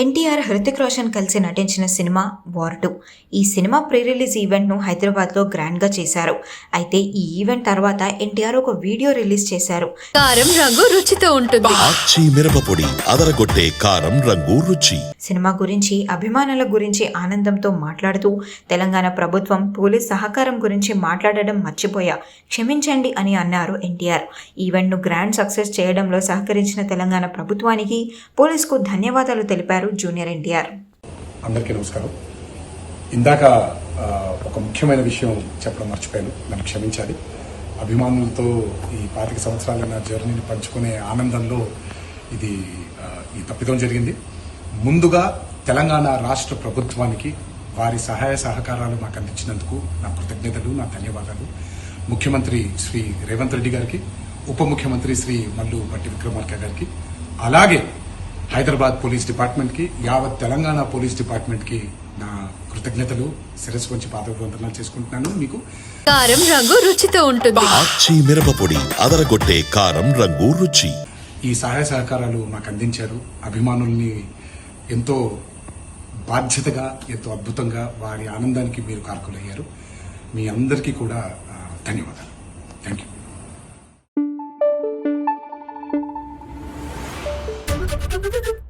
ఎన్టీఆర్ హృతిక్ రోషన్ కలిసి నటించిన cinema War two ఈ సినిమా ప్రీ రిలీజ్ ఈవెంట్ను హైదరాబాద్లో గ్రాండ్గా చేశారు. అయితే ఈ ఈవెంట్ తర్వాత ఎన్టీఆర్ ఒక వీడియో రిలీజ్ చేశారు. కారం రంగు రుచితో ఉంటుంది. మిరపపొడి అదరగొట్టే కారం రంగు రుచి. సినిమా గురించి అభిమానుల గురించి ఆనందంతో మాట్లాడుతూ తెలంగాణ ప్రభుత్వం పోలీస్ సహకారం గురించి మాట్లాడడం మర్చిపోయా క్షమించండి అని అన్నారు ఎన్టీఆర్. ఈవెంట్ను గ్రాండ్ సక్సెస్ చేయడంలో సహకరించిన తెలంగాణ ప్రభుత్వానికి పోలీస్కు ధన్యవాదాలు తెలిపారు. Junior NTR. అందరికీ నమస్కారం. ఇందాక ఒక ముఖ్యమైన విషయం చెప్పడం మర్చిపోయాను. నన్ను క్షమించాలి. అభిమానులతో ఈ పాతిక సంవత్సరాల నా జర్నీని పంచుకునే ఆనందంలో ఇది ఈ తప్పిదం జరిగింది. ముందుగా తెలంగాణ రాష్ట్ర ప్రభుత్వానికి వారి సహాయ సహకారాలు మాకు అందించినందుకు నా కృతజ్ఞతలు నా ధన్యవాదాలు. ముఖ్యమంత్రి శ్రీ రేవంత్ రెడ్డి గారికి ఉప ముఖ్యమంత్రి శ్రీ మల్లు భట్టి విక్రమార్క గారికి అలాగే హైదరాబాద్ పోలీస్ డిపార్ట్మెంట్కి యావత్ తెలంగాణ పోలీస్ డిపార్ట్మెంట్కి నా కృతజ్ఞతలు. శిరస్సు వంచి పాదవందనాలు చేసుకుంటున్నాను. మీకు కారం రంగు రుచితో ఉంటుంది. ఆచి మిరపపొడి అదరగొట్టే కారం రంగు రుచి. ఈ సహాయ సహకారాలు మాకు అందించారు. అభిమానుల్ని ఎంతో బాధ్యతగా ఎంతో అద్భుతంగా వారి ఆనందానికి మీరు కారకులయ్యారు. మీ అందరికీ కూడా ధన్యవాదాలు. Thank you Thank you.